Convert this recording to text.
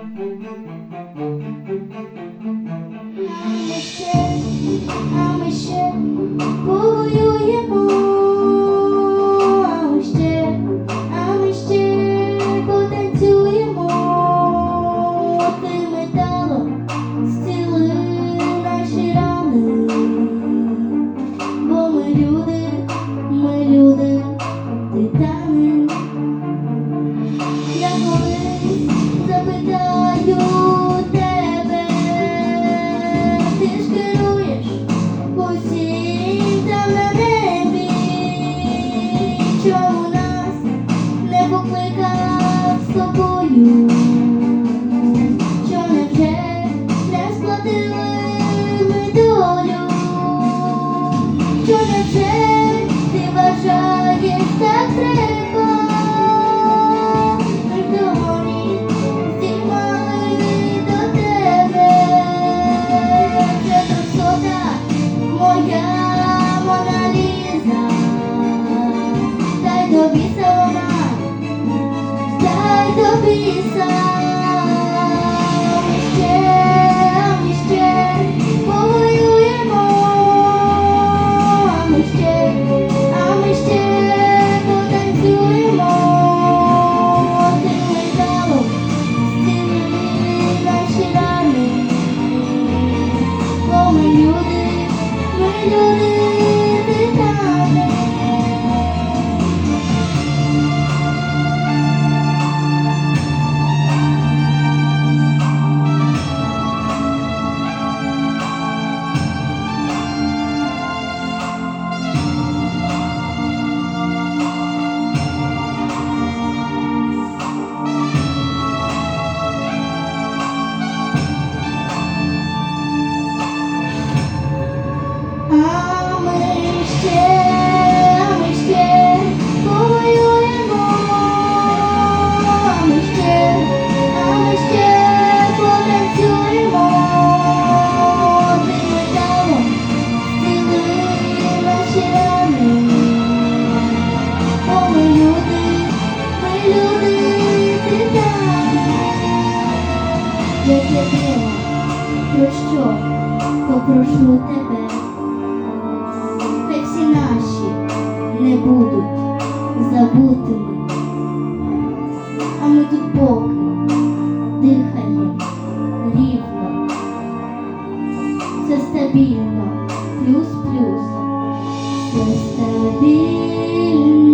I wish, I wish. чудаче, ти бажаєш так треба. Дай тобі. Як єдина, про що попрошу тебе, хай всі наші не будуть забутими, а ми тут поки дихаємо рівно, це стабільно, плюс-плюс, це стабільно.